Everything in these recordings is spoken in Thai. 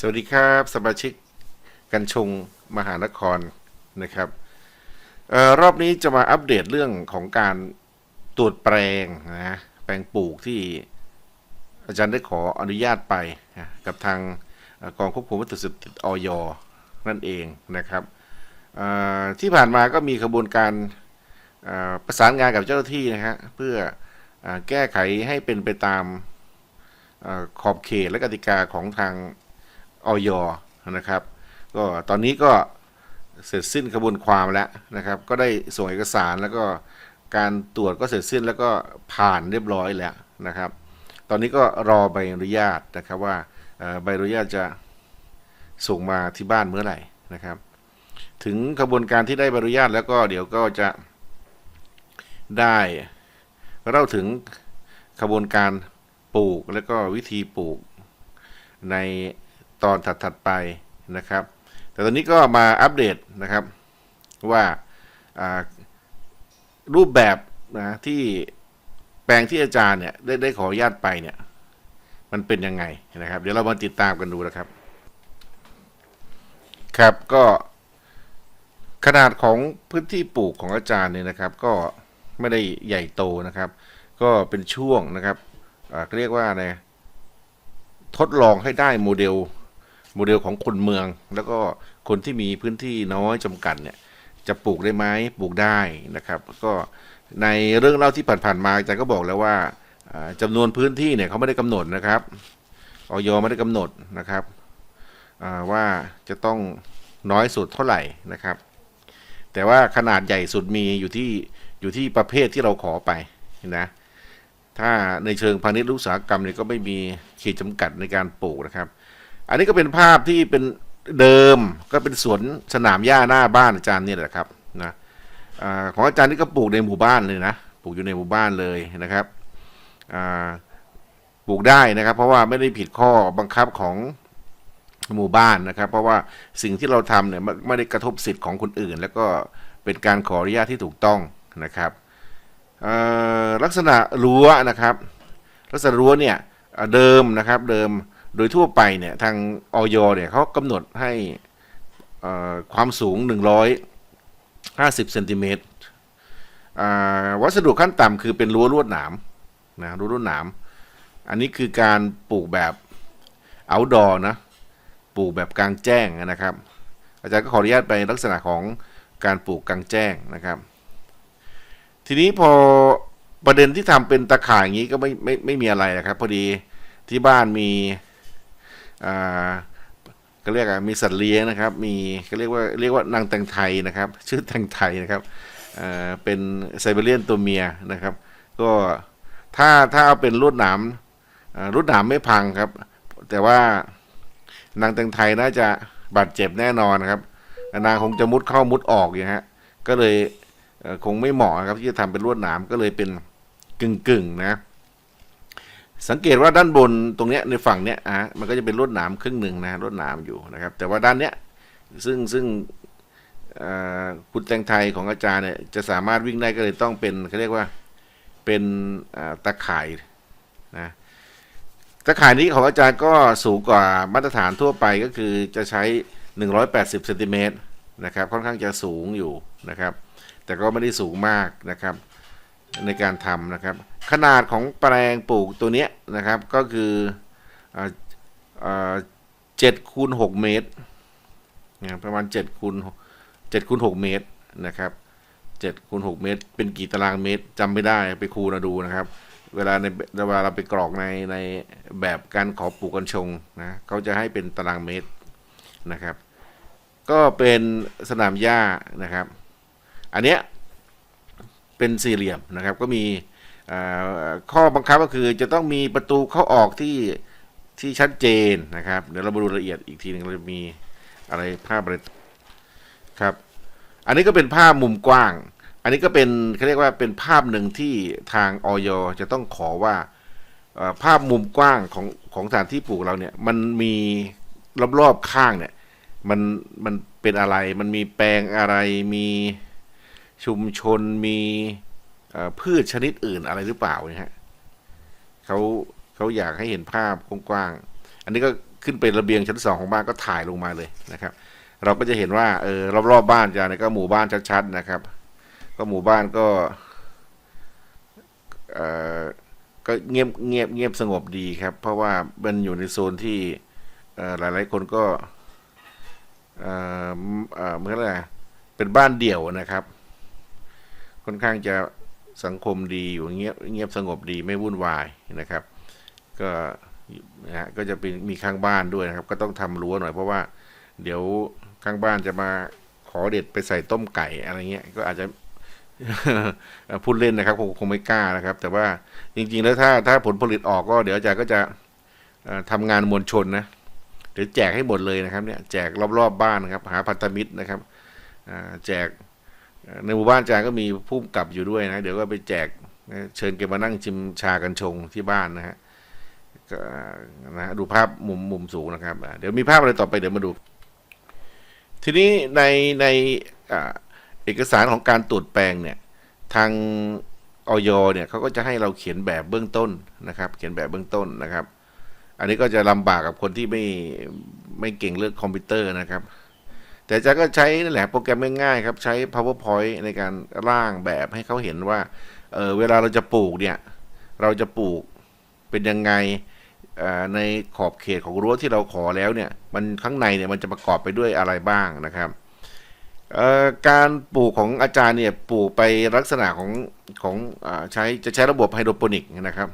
สวัสดีครับสมาชิกกันชงมหานครนะครับออรอบนี้จะมาอัปเดตเรื่องของการตรวจแปลงนะแปลงปลูกที่อาจารย์ได้ขออนุญาตไปนะกับทางกองควบคุมวัตถุเสพติดออยนั่นเองนะครับออที่ผ่านมาก็มีขบวนการออประสานงานกับเจ้าหน้าที่นะฮะเพื่ออแก้ไขให้เป็นไปตามออขอบเขตและกติกาของทาง ออยนะครับ ก็ตอนนี้ก็เสร็จสิ้นกระบวนความแล้วนะครับ ก็ได้ส่งเอกสารแล้วก็การตรวจก็เสร็จสิ้นแล้วก็ผ่านเรียบร้อยแล้วนะครับ ตอนนี้ก็รอใบอนุญาตนะครับว่าใบอนุญาตจะส่งมาที่บ้านเมื่อไหร่นะครับ ถึงกระบวนการที่ได้ใบอนุญาตแล้วก็เดี๋ยวก็จะได้เล่าถึงกระบวนการปลูกแล้วก็วิธีปลูกใน ตอนถัดๆไปนะครับ แต่ตอนนี้ก็มาอัปเดตนะครับว่ารูปแบบนะที่แปลงที่อาจารย์เนี่ยได้ได้ขออนุญาตไปเนี่ย มันเป็นยังไงนะครับ เดี๋ยวเรามาติดตามกันดูนะครับ ครับก็ขนาดของพื้นที่ปลูกของอาจารย์เนี่ยนะครับ ก็ไม่ได้ใหญ่โตนะครับ ก็เป็นช่วงนะครับเรียกว่าอะไรทดลองให้ได้โมเดล โมเดลของคนเมือง แล้วก็คนที่มีพื้นที่น้อยจำกัดเนี่ยจะปลูกได้ไหมปลูกได้นะครับ ก็ในเรื่องเล่าที่ผ่านๆมาอาจารย์ก็บอกแล้วว่าจำานวนพื้นที่เนี่ยเขาไม่ได้กำหนดนะครับออยไม่ได้กำหนดนะครับว่าจะต้องน้อยสุดเท่าไหร่นะครับ แต่ว่าขนาดใหญ่สุดมีอยู่ที่อยู่ที่ประเภทที่เราขอไปนะถ้าในเชิงพาณิชย์อุตสาหกรรมเนี่ยก็ไม่มีขีดจำกัดในการปลูกนะครับ อันนี้ก็เป็นภาพที่เป็นเดิมก็เป็นสวนสนามหญ้าหน้าบ้านอาจารย์เนี่ยแหละครับนะอของอาจารย์นี่ก็ปลูกในหมู่บ้านเลยนะปลูกอยู่ในหมู่บ้านเลยนะครับปลูกได้นะครับ เพราะว่าไม่ได้ผิดข้อบังคับของหมู่บ้านนะครับ เพราะว่าสิ่งที่เราทำเนี่ยไม่ได้กระทบสิทธิ์ของคนอื่น แล้วก็เป็นการขออนุญาตที่ถูกต้องนะครับลักษณะรั้วนะครับ ลักษณะรั้วเนี่ยเดิมนะครับเดิม โดยทั่วไปเนี่ยทางออยเนี่ยเขากำหนดให้ความสูง 150เซนติเมตรวัสดุขั้นต่ำคือเป็นรั้วลวดหนามนะรั้วลวดหนาม อันนี้คือการปลูกแบบ outdoor นะปลูกแบบกลางแจ้งนะครับ อาจารย์ก็ขออนุญาตไปลักษณะของการปลูกกลางแจ้งนะครับ ทีนี้พอประเด็นที่ทำเป็นตะข่ายอย่างนี้ก็ไม่ไม่ไม่มีอะไรนะครับ พอดีที่บ้านมี ก็เรียกมีสัตว์เลี้ยงนะครับ มีก็เรียกว่าเรียกว่านางแตงไทยนะครับ ชื่อแตงไทยนะครับเป็นไซเบเรียนตัวเมียนะครับ ก็ถ้าถ้าเอาเป็นลวดหนามอ่าลวดหนามไม่พังครับ แต่ว่านางแตงไทยน่าจะบาดเจ็บแน่นอนครับนางคงจะมุดเข้ามุดออกอย่างฮะก็เลยคงไม่เหมาะครับที่จะทำเป็นลวดหนามก็เลยเป็นกึ่งกึ่งๆนะ สังเกตว่าด้านบนตรงเนี้ยในฝั่งเนี้ยอะมันก็จะเป็นลวดหนามครึ่งหนึ่งนะลวดหนามอยู่นะครับ แต่ว่าด้านเนี้ยซึ่งซึ่งคุณแตงไทยของอาจารย์เนี่ยจะสามารถวิ่งได้ก็เลยต้องเป็นเขาเรียกว่าเป็นตะข่ายนะตะข่ายนี้ของอาจารย์ก็สูงกว่ามาตรฐานทั่วไปก็คือจะใช้ 180เซนติเมตรนะครับค่อนข้างจะสูงอยู่นะครับ แต่ก็ไม่ได้สูงมากนะครับในการทำนะครับ ขนาดของแปลงปลูกตัวเนี้ยนะครับก็คือเจ็ดคูณหกเมตรนะประมาณเจ็ดคูณเจ็ดคูณหกเมตรนะครับเจ็ดคูณหกเมตร เป็นกี่ตารางเมตรจำไม่ได้ไปคูณดูนะครับ เวลาในเวลาเราไปกรอกในในแบบการขอปลูกกัญชงนะเขาจะให้เป็นตารางเมตรนะครับ ก็เป็นสนามหญ้านะครับ อันเนี้ยเป็นสี่เหลี่ยมนะครับก็มี ข้อบังคับก็คือจะต้องมีประตูเข้าออกที่ที่ชัดเจนนะครับ เดี๋ยวเรามาดูรายละเอียดอีกทีหนึงเราจะมีอะไรภาพอะไรครับ อันนี้ก็เป็นภาพมุมกว้าง อันนี้ก็เป็นเขาเรียกว่าเป็นภาพหนึ่งที่ทางออยจะต้องขอว่าภาพมุมกว้างของของสถานที่ปลูกเราเนี่ย มันมีรอบๆข้างเนี่ย มันมันเป็นอะไร มันมีแปลงอะไร มีชุมชนมี พืชชนิดอื่นอะไรหรือเปล่าเนี่ยฮะเขาเขาอยากให้เห็นภาพกว้างๆอันนี้ก็ขึ้นไประเบียงชั้นสองของบ้านก็ถ่ายลงมาเลยนะครับ เราก็จะเห็นว่าเออรอบๆบ้านจานี่ก็หมู่บ้านชัดๆนะครับ ก็หมู่บ้านก็เออก็เงียบเงียบเงียบสงบดีครับ เพราะว่ามันอยู่ในโซนที่เออหลายๆคนก็เออเออเหมือนอะไรเป็นบ้านเดี่ยวนะครับ ค่อนข้างจะ สังคมดีอยู่เงียบเงียบสงบดีไม่วุ่นวายนะครับ ก็นะฮะก็จะเป็นมีข้างบ้านด้วยนะครับ ก็ต้องทำรั้วหน่อยเพราะว่า เดี๋ยวข้างบ้านจะมาขอเด็ดไปใส่ต้มไก่อะไรเงี้ยก็อาจจะพูดเล่นนะครับคงคงไม่กล้านะครับ แต่ว่าจริง ๆ แล้วถ้าถ้าผลผลิตออกก็เดี๋ยวอาจารย์ก็จะเอ่อทำงานมวลชนนะเดี๋ยวแจกให้หมดเลยนะครับเนี่ยแจกรอบๆบบ้านนะครับ หาพันธมิตรนะครับแจก ในหมู่บ้านอาจารย์ก็มีผู้กำกับอยู่ด้วยนะ เดี๋ยวก็ไปแจกเชิญแกมานั่งชิมชากันชงที่บ้านนะฮะก็นะฮะดูภาพมุมมุมสูงนะครับ เดี๋ยวมีภาพอะไรต่อไปเดี๋ยวมาดู ทีนี้ในในอเอกสารของการตรวจแปลงเนี่ยทางออยเนี่ยเขาก็จะให้เราเขียนแบบเบื้องต้นนะครับ เขียนแบบเบื้องต้นนะครับ อันนี้ก็จะลำบากกับคนที่ไม่ไม่เก่งเรื่องคอมพิวเตอร์นะครับ แต่อาจะก็ใช้นั่นแหละโปรแกรมง่ายๆครับใช้ powerpoint ในการร่างแบบให้เขาเห็นว่าเออเวลาเราจะปลูกเนี่ยเราจะปลูกเป็นยังไงออในขอบเขตของรั้วที่เราขอแล้วเนี่ยมันข้างในเนี่ยมันจะประกอบไปด้วยอะไรบ้างนะครับออการปลูกของอาจารย์เนี่ยปลูกไปลักษณะของของอใช้จะใช้ระบบไฮโดรโปนิกนะครับ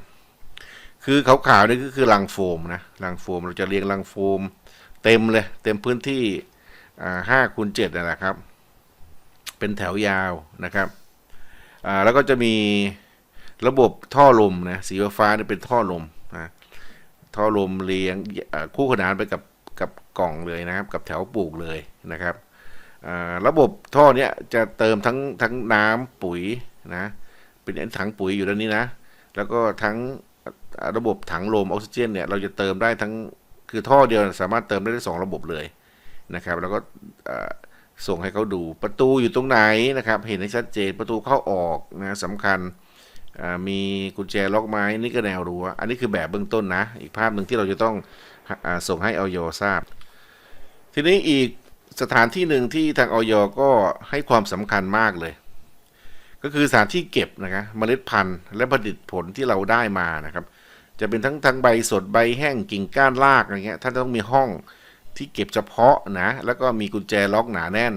คือขาวๆนี่ก็คือรังโฟมนะรังโฟมเราจะเรียงรังโฟม เต็มเลยเต็มพื้นที่ ห้าคูณเจ็ดนั่นแหละครับ เป็นแถวยาวนะครับแล้วก็จะมีระบบท่อลมนะสีฟ้านี่เป็นท่อลมนะท่อลมเรียงคู่ขนานไปกับกับกล่องเลยนะครับ กับแถวปลูกเลยนะครับระบบท่อเนี้ยจะเติมทั้งทั้งน้ำปุ๋ยนะเป็นถังปุ๋ยอยู่ด้านนี้นะ แล้วก็ทั้งระบบถังลมออกซิเจนเนี่ยเราจะเติมได้ทั้งคือท่อเดียวสามารถเติมได้ทั้งสองระบบเลย นะครับ แล้วก็ส่งให้เขาดูประตูอยู่ตรงไหนนะครับ เห็นให้ชัดเจนประตูเข้าออกนะสำคัญมีกุญแจล็อกไม้นี่ก็แนวรั้วอันนี้คือแบบเบื้องต้นนะ อีกภาพหนึ่งที่เราจะต้องอส่งให้ออยทราบ ทีนี้อีกสถานที่หนึ่งที่ทางออยก็ให้ความสำคัญมากเลย ก็คือสถานที่เก็บนะครับเมล็ดพันธุ์ และผลิตผลที่เราได้มานะครับ จะเป็นทั้งทั้งใบสดใบแห้งกิ่งก้านรากอะไรเงี้ยท่านต้องมีห้อง ที่เก็บเฉพาะนะ แล้วก็มีกุญแจล็อกหนาแน่น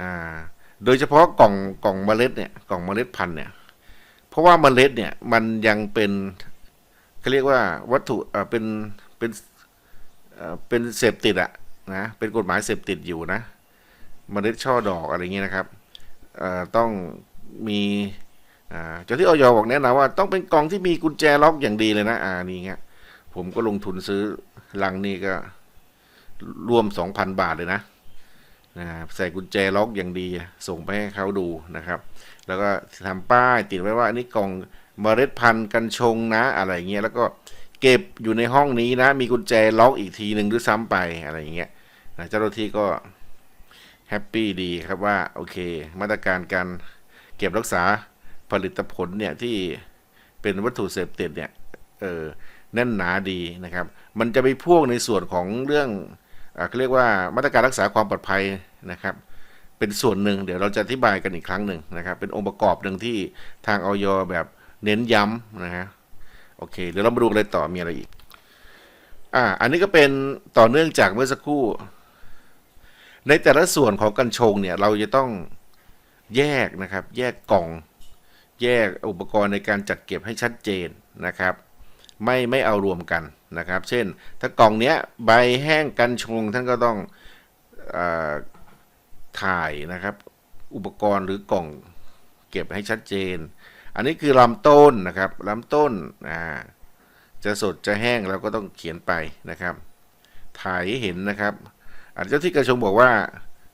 อ่าโดยเฉพาะกล่องกล่องเมล็ดเนี่ยกล่องเมล็ดพันธุ์เนี่ยเพราะว่าเมล็ดเนี่ยมันยังเป็นเขาเรียกว่าวัตถุเอ่อเป็นเป็นเอ่อเป็นเสพติดอะนะเป็นกฎหมายเสพติดอยู่นะเมล็ดช่อดอกอะไรเงี้ยนะครับเอ่อต้องมีอ่าเจ้าที่ออยบอกแนะนำว่าต้องเป็นกล่องที่มีกุญแจล็อกอย่างดีเลยนะอ่านี่เงี้ยผมก็ลงทุนซื้อลังนี่ก็ รวมสองพันบาทเลยนะนะใส่กุญแจล็อกอย่างดีส่งไปให้เขาดูนะครับ แล้วก็ทำป้ายติดไว้ว่าอันนี้กล่องเมล็ดพันธุ์กันชงนะอะไรเงี้ยแล้วก็เก็บอยู่ในห้องนี้นะ มีกุญแจล็อกอีกทีหนึ่งด้วยซ้ำไปอะไรเงี้ยนะเจ้าหน้าที่ก็แฮปปี้ดีครับว่าโอเค มาตรการการเก็บรักษาผลิตผลเนี่ยที่เป็นวัตถุเสพติดเนี่ยเออแน่นหนาดีนะครับ มันจะไปพ่วงในส่วนของเรื่อง เขาเรียกว่ามาตรการรักษาความปลอดภัยนะครับ เป็นส่วนหนึ่งเดี๋ยวเราจะอธิบายกันอีกครั้งหนึ่งนะครับ เป็นองค์ประกอบหนึ่งที่ทางออยแบบเน้นย้ำนะฮะโอเคเดี๋ยวเรามาดูอะไรต่อมีอะไรอีกอ่าอันนี้ก็เป็นต่อเนื่องจากเมื่อสักครู่ ในแต่ละส่วนของกัญชงเนี่ยเราจะต้องแยกนะครับ แยกกล่อง แยกอุปกรณ์ในการจัดเก็บให้ชัดเจนนะครับ ไม่ไม่เอารวมกัน นะครับ เช่น ถ้ากล่องเนี้ยใบแห้งกัญชงท่านก็ต้องอถ่ายนะครับ อุปกรณ์หรือกล่องเก็บให้ชัดเจน อันนี้คือลำต้นนะครับลำต้นอ่าจะสดจะแห้งเราก็ต้องเขียนไปนะครับ ถ่ายให้เห็นนะครับอาเจ้าที่กัญชงบอกว่า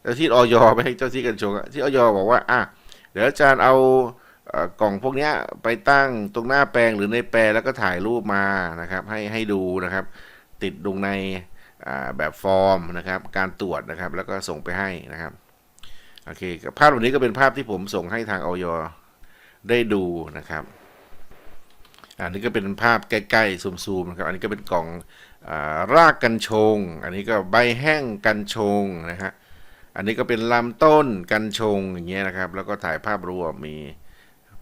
เจ้าที่ออยไม่ให้เจ้าที่กัญชงที่ออยบอกว่าอะเดี๋ยวอาจารย์เอา กล่องพวกนี้ไปตั้งตรงหน้าแปลงหรือในแปลงแล้วก็ถ่ายรูปมานะครับ ให้ให้ดูนะครับ ติดลงในแบบฟอร์มนะครับ การตรวจนะครับ แล้วก็ส่งไปให้นะครับโอเคภาพวันนี้ก็เป็นภาพที่ผมส่งให้ทางออยได้ดูนะครับอันนี้ก็เป็นภาพใกล้ๆซูมๆนะครับ อันนี้ก็เป็นกล่องอรากกัญชง อันนี้ก็ใบแห้งกัญชงนะฮะอันนี้ก็เป็นลำต้นกัญชงอย่างเงี้ยนะครับ แล้วก็ถ่ายภาพรวมมี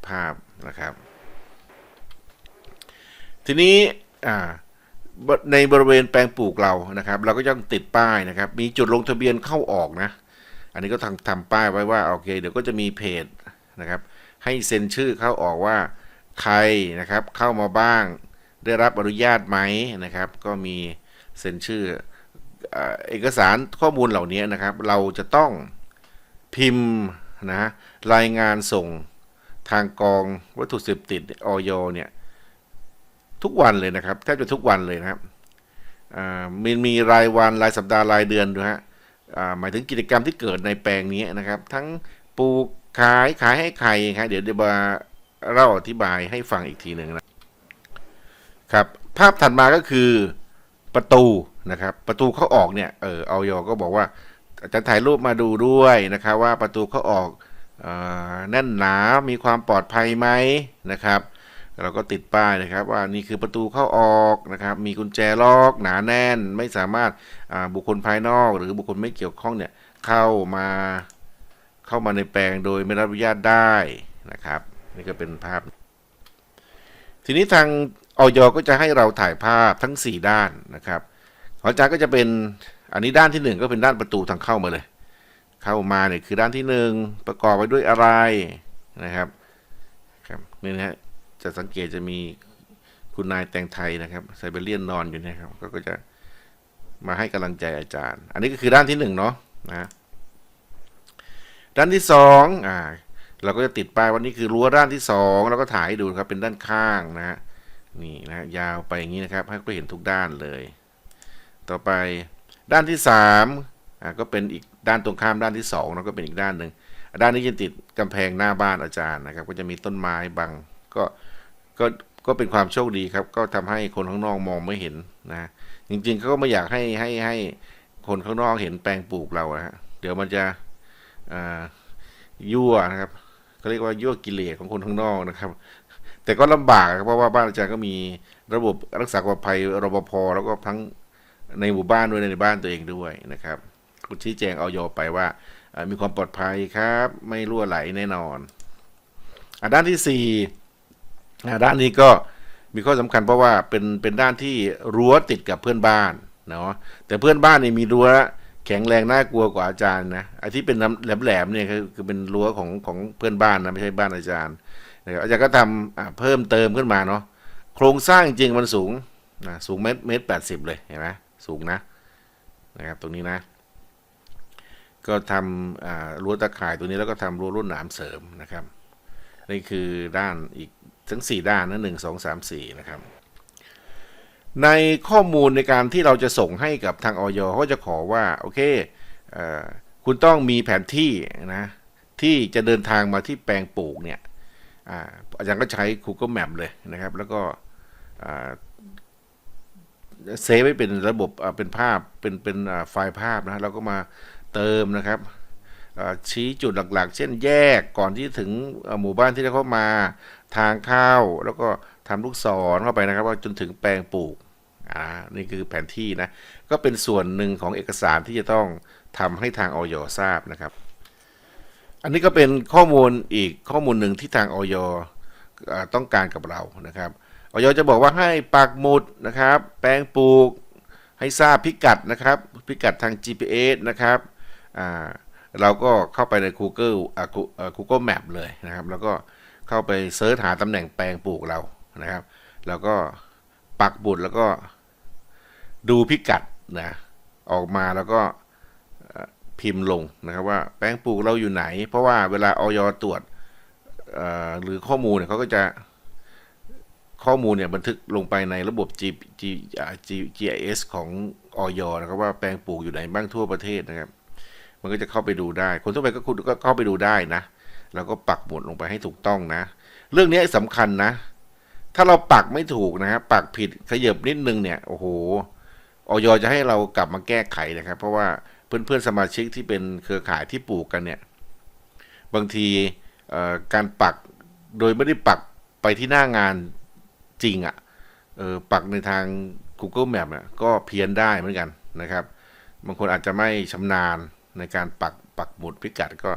ภาพนะครับ ทีนี้ในบริเวณแปลงปลูกเรานะครับ เราก็ต้องติดป้ายนะครับ มีจุดลงทะเบียนเข้าออกนะ อันนี้ก็ทำทำป้ายไว้ว่าโอเค เดี๋ยวก็จะมีเพจนะครับ ให้เซ็นชื่อเข้าออกว่าใครนะครับเข้ามาบ้างได้รับอนุญาตไหมนะครับ ก็มีเซ็นชื่อเอกสารข้อมูลเหล่านี้นะครับ เราจะต้องพิมพ์นะรายงานส่ง ทางกองวัตถุเสพติดออยเนี่ยทุกวันเลยนะครับแทบจะทุกวันเลยนะครับอ่ามีมีรายวันรายสัปดาห์รายเดือนด้วยฮะอ่าหมายถึงกิจกรรมที่เกิดในแปลงนี้นะครับ ทั้งปลูกขายขายให้ใครครับเดี๋ยวเดี๋ยวมาเล่าอธิบายให้ฟังอีกทีหนึ่งนะครับภาพถัดมาก็คือประตูนะครับ ประตูเข้าออกเนี่ยเออเอายก็บอกว่าจะถ่ายรูปมาดูด้วยนะครับ ว่าประตูเข้าออก แน่นหนา มีความปลอดภัยไหมนะครับ เราก็ติดป้ายนะครับ ว่านี่คือประตูเข้าออกนะครับ มีกุญแจล็อกหนาแน่น ไม่สามารถบุคคลภายนอก หรือบุคคลไม่เกี่ยวข้องเนี่ยเข้ามาเข้ามาในแปลงโดยไม่รับอนุญาตได้นะครับ นี่ก็เป็นภาพ ทีนี้ทางออยก็จะให้เราถ่ายภาพทั้ง 4 ด้านนะครับของอาจารย์ก็จะเป็นอันนี้ด้านที่ 1 ก็เป็นด้านประตูทางเข้ามาเลย เข้ามาเนี่ยคือด้านที่ 1 ประกอบไปด้วยอะไรนะครับครับนี่นะฮะจะสังเกตจะมีคุณนายแตงไทยนะครับไซเบเรียนนอนอยู่นะครับก็จะมาให้กำลังใจอาจารย์ อันนี้ก็คือด้านที่หนึ่งเนาะนะด้านที่สองอ่าเราก็จะติดป้ายว่านี่คือรั้วด้านที่สองแล้วก็ถ่ายให้ดูครับเป็นด้านข้างนะฮะนี่นะยาวไปอย่างนี้นะครับ ให้ก็เห็นทุกด้านเลย ต่อไปด้านที่สามอ่าก็เป็นอีก ด้านตรงข้ามด้านที่สองแล้วก็เป็นอีกด้านหนึ่งด้านนี้จะติดกำแพงหน้าบ้านอาจารย์นะครับ ก็จะมีต้นไม้บังก็ก็ก็เป็นความโชคดีครับ ก็ทำให้คนข้างนอกมองไม่เห็นนะจริงๆเขาก็ไม่อยากให้ให้ให้คนข้างนอกเห็นแปลงปลูกเราฮะเดี๋ยวมันจะอ่ายั่วนะครับเขาเรียกว่ายั่วกิเลสของคนข้างนอกนะครับ แต่ก็ลำบากเพราะว่าบ้านอาจารย์ก็มีระบบรักษาความปลอดภัยรปภแล้วก็ทั้งในหมู่บ้านด้วยในบ้านตัวเองด้วยนะครับ ชี้แจงเอายไปว่ามีความปลอดภัยครับ ไม่รั่วไหลแน่นอนอด้านที่สี่ด้านนี้ก็มีข้อสำคัญเพราะว่าเป็นเป็นด้านที่รั้วติดกับเพื่อนบ้านเนาะแต่เพื่อนบ้านนี่มีรั้วแข็งแรงน่ากลัวกว่าอาจารย์นะไอ้ที่เป็นแหลมๆเนี่ยคือคือเป็นรั้วของของเพื่อนบ้านนะไม่ใช่บ้านอาจารย์นะครับอาจารย์ก็ทำอ่าเพิ่มเติมขึ้นมาเนาะโครงสร้างจริงมันสูงนะสูงเมตรเมตรแปดสิบเลยเห็นไหมสูงนะนะครับตรงนี้นะ ก็ทำรั้วตะข่ายตัวนี้แล้วก็ทำรั้วรุ่นหนามเสริมนะครับ นี่คือด้านอีกทั้ง 4 ด้านนะหนึ่งสองสามสี่นะครับ ในข้อมูลในการที่เราจะส่งให้กับทางออยเขาจะขอว่า โอเคเออคุณต้องมีแผนที่นะที่จะเดินทางมาที่แปลงปลูกเนี่ยอาจารย์ก็ใช้ Google Map เลยนะครับ แล้วก็เซฟไว้เป็นระบบเป็นภาพเป็นเป็นไฟล์ภาพนะแล้วก็มา เติมนะครับชี้จุดหลักๆ เช่นแยกก่อนที่ถึงหมู่บ้านที่เข้ามาทางเข้าแล้วก็ทำลูกศรเข้าไปนะครับว่าจนถึงแปลงปลูกอ่านี่คือแผนที่นะก็เป็นส่วนหนึ่งของเอกสารที่จะต้องทำให้ทางออยทราบนะครับ อันนี้ก็เป็นข้อมูลอีกข้อมูลหนึ่งที่ทางออยต้องการกับเรานะครับออยจะบอกว่าให้ปักหมุดนะครับ แปลงปลูกให้ทราบพิกัดนะครับ พิกัดทาง GPS นะครับ เราก็เข้าไปใน Google อ่า Google Map เลยนะครับ แล้วก็เข้าไปเซิร์ชหาตำแหน่งแปลงปลูกเรานะครับ แล้วก็ปักบุตรแล้วก็ดูพิกัดนะออกมาแล้วก็พิมพ์ลงนะครับว่าแปลงปลูกเราอยู่ไหน เพราะว่าเวลาออยตรวจหรือข้อมูลเนี่ยเขาก็จะข้อมูลเนี่ยบันทึกลงไปในระบบ G, G, G, GIS ของออยนะครับว่าแปลงปลูกอยู่ไหนบ้างทั่วประเทศนะครับ มันก็จะเข้าไปดูได้ คนทั่วไปก็คุณก็เข้าไปดูได้นะแล้วก็ปักหมุดลงไปให้ถูกต้องนะ เรื่องนี้สำคัญนะ ถ้าเราปักไม่ถูกนะปักผิดขยับนิดนึงเนี่ยโอ้โหออยจะให้เรากลับมาแก้ไขนะครับ เพราะว่าเพื่อนๆสมาชิกที่เป็นเครือข่ายที่ปลูกกันเนี่ย บางทีการปักโดยไม่ได้ปักไปที่หน้างานจริงอะ่ะออปักในทาง Google Map เนี่ยก็เพี้ยนได้เหมือนกันนะครับ บางคนอาจจะไม่ชำนาญ ในการปักปักหมุดพิกัดก็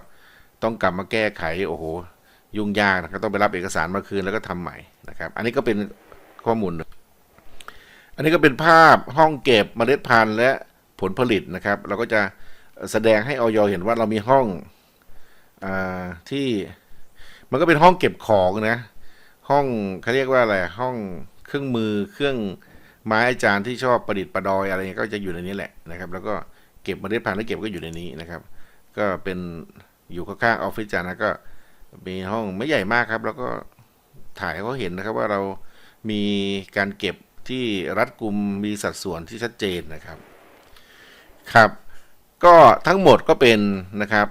ต้องกลับมาแก้ไขโอ้โห ยุ่งยากนะก็ต้องไปรับเอกสารมาคืนแล้วก็ทำใหม่นะครับ อันนี้ก็เป็นข้อมูล อันนี้ก็เป็นภาพห้องเก็บเมล็ดพันธุ์และผลผลิตนะครับ เราก็จะแสดงให้ออยเห็นว่าเรามีห้องอาที่มันก็เป็นห้องเก็บของนะ ห้องเขาเรียกว่าอะไรห้องเครื่องมือเครื่องไม้อาจารย์ที่ชอบประดิษฐ์ประดอยอะไรเงี้ยก็จะอยู่ในนี้แหละนะครับ แล้วก็ เก็บเมล็ดพันธุ์แล้วเก็บก็อยู่ในนี้นะครับ ก็เป็นอยู่ข้างๆออฟฟิศอาจารย์นะก็มีห้องไม่ใหญ่มากครับ แล้วก็ถ่ายเขาเห็นนะครับว่าเรามีการเก็บที่รัดกุมมีสัดส่วนที่ชัดเจนนะครับครับ ก็ทั้งหมดก็เป็นนะครับ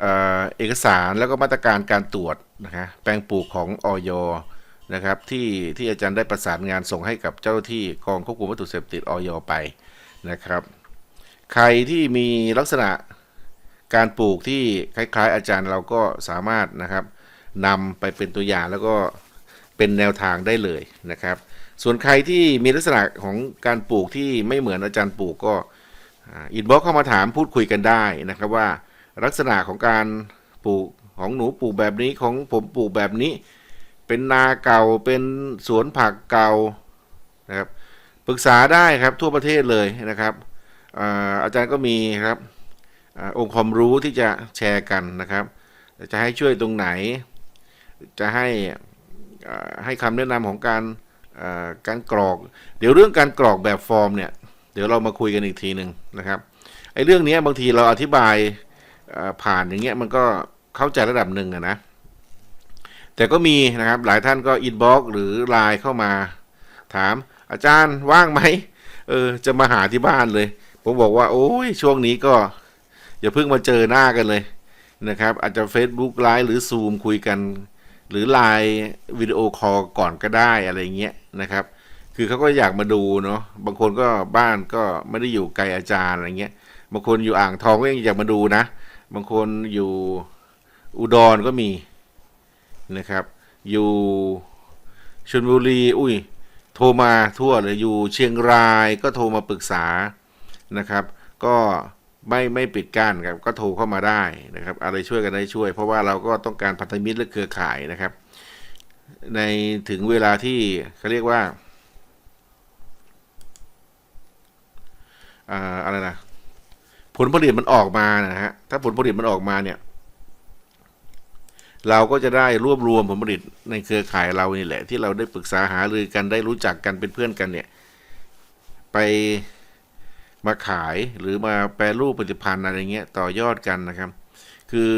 เออเอกสารแล้วก็มาตรการการตรวจนะฮะแปลงปลูกของออยนะครับที่ที่อาจารย์ได้ประสานงานส่งให้กับเจ้าหน้าที่กองควบคุมวัตถุเสพติดออยไปนะครับ ใครที่มีลักษณะการปลูกที่คล้าย ๆ อาจารย์เราก็สามารถนะครับนำไปเป็นตัวอย่างแล้วก็เป็นแนวทางได้เลยนะครับ ส่วนใครที่มีลักษณะของการปลูกที่ไม่เหมือนอาจารย์ปลูกก็อินบ็อกเข้ามาถามพูดคุยกันได้นะครับว่าลักษณะของการปลูกของหนูปลูกแบบนี้ของผมปลูกแบบนี้ เป็นนาเก่าเป็นสวนผักเก่านะครับปรึกษาได้ครับทั่วประเทศเลยนะครับ อาจารย์ก็มีครับอองค์ความรู้ที่จะแชร์กันนะครับ จะให้ช่วยตรงไหน จะให้ให้คำแนะนำของการการกรอก เดี๋ยวเรื่องการกรอกแบบฟอร์มเนี่ย เดี๋ยวเรามาคุยกันอีกทีหนึ่งนะครับไอ้เรื่องนี้บางทีเราอธิบายผ่านอย่างเงี้ยมันก็เข้าใจระดับหนึ่งนะ แต่ก็มีนะครับหลายท่านก็อินบ็อกหรือไลน์เข้ามา ถามอาจารย์ว่างไหมเออจะมาหาที่บ้านเลย ผมบอกว่า โอ้ยช่วงนี้ก็ อย่าเพิ่งมาเจอหน้ากันเลยนะครับ อาจจะ Facebook ไลน์หรือ Zoom คุยกัน หรือไลน์วิดีโอคอลก่อนก็ได้อะไรเงี้ยนะครับ คือเขาก็อยากมาดูเนาะบางคนก็บ้านก็ไม่ได้อยู่ไกลอาจารย์อะไรเงี้ยบางคนอยู่อ่างทองก็ยังอยากมาดูนะ บางคนอยู่อุดรก็มีนะครับ อยู่ชลบุรี อุ้ย โทรมาทั่วเลยอยู่เชียงรายก็โทรมาปรึกษา นะครับ ก็ไม่ไม่ปิดกั้นครับก็โทรเข้ามาได้นะครับ อะไรช่วยกันได้ช่วย เพราะว่าเราก็ต้องการพันธมิตรและเครือข่ายนะครับ ในถึงเวลาที่เขาเรียกว่าอะไรนะผลผลิตมันออกมานะฮะถ้าผลผลิตมันออกมาเนี่ย เราก็จะได้รวบรวมผลผลิตในเครือข่ายเรานี่แหละ ที่เราได้ปรึกษาหารือกันได้รู้จักกันเป็นเพื่อนกันเนี่ย ไป มาขายหรือมาแปรรูปผลิตภัณฑ์อะไรเงี้ยต่อยอดกันนะครับ คือ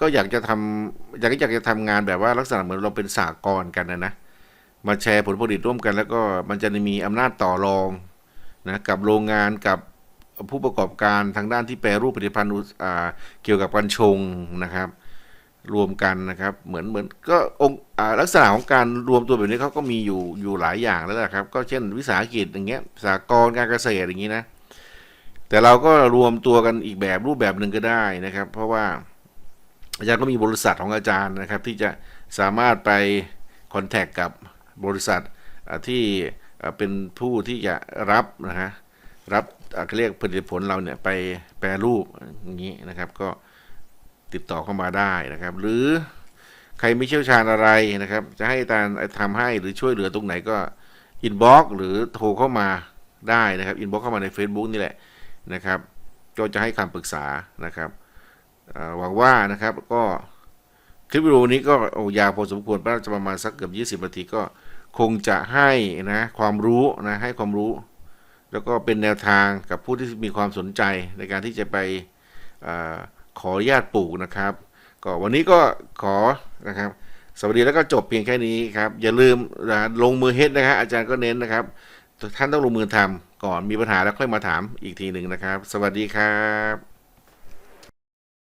ก็อยากจะทำอยากอยากจะทำงานแบบว่าลักษณะเหมือนเราเป็นสากลกันนะนะมาแชร์ผลผลิตร่วมกัน แล้วก็มันจะมีอำนาจต่อรองนะกับโรงงานกับผู้ประกอบการทางด้านที่แปรรูปผลิตภัณฑ์อ่าเกี่ยวกับกัญชงนะครับ รวมกันนะครับ เหมือนเหมือนก็องค์ลักษณะของการรวมตัวแบบนี้เขาก็มีอยู่อยู่หลายอย่างแล้วนะครับ ก็เช่นวิสาหกิจอย่างเงี้ยสากลการเกษตรอย่างนี้นะ แต่เราก็รวมตัวกันอีกแบบรูปแบบหนึ่งก็ได้นะครับ เพราะว่าอาจารย์ก็มีบริษัทของอาจารย์นะครับ ที่จะสามารถไปคอนแทคกับบริษัทที่เป็นผู้ที่จะรับนะฮะรับอะเขาเรียกผลิตผลเราเนี่ยไปแปรรูปอย่างนี้นะครับ ก็ติดต่อเข้ามาได้นะครับ หรือใครไม่เชี่ยวชาญอะไรนะครับ จะให้อาจารย์ทำให้หรือช่วยเหลือตรงไหนก็อินบ็อกหรือโทรเข้ามาได้นะครับอินบ็อกเข้ามาใน Facebook นี่แหละ นะครับ ก็จะให้คำปรึกษานะครับหวังว่านะครับก็คลิปวิดีโอนี้ก็ยาวพอสมควรน่าจะประมาณสักเกือบ20นาทีก็คงจะให้นะความรู้นะให้ความรู้ แล้วก็เป็นแนวทางกับผู้ที่มีความสนใจในการที่จะไปอขออนุญาตปลูกนะครับ ก็วันนี้ก็ขอนะครับสวัสดีแล้วก็จบเพียงแค่นี้ครับ อย่าลืมลงมือเฮ็ดนะครับอาจารย์ก็เน้นนะครับ ท่านต้องลงมือทำก่อนมีปัญหาแล้วค่อยมาถามอีกทีหนึ่งนะครับ สวัสดีครับ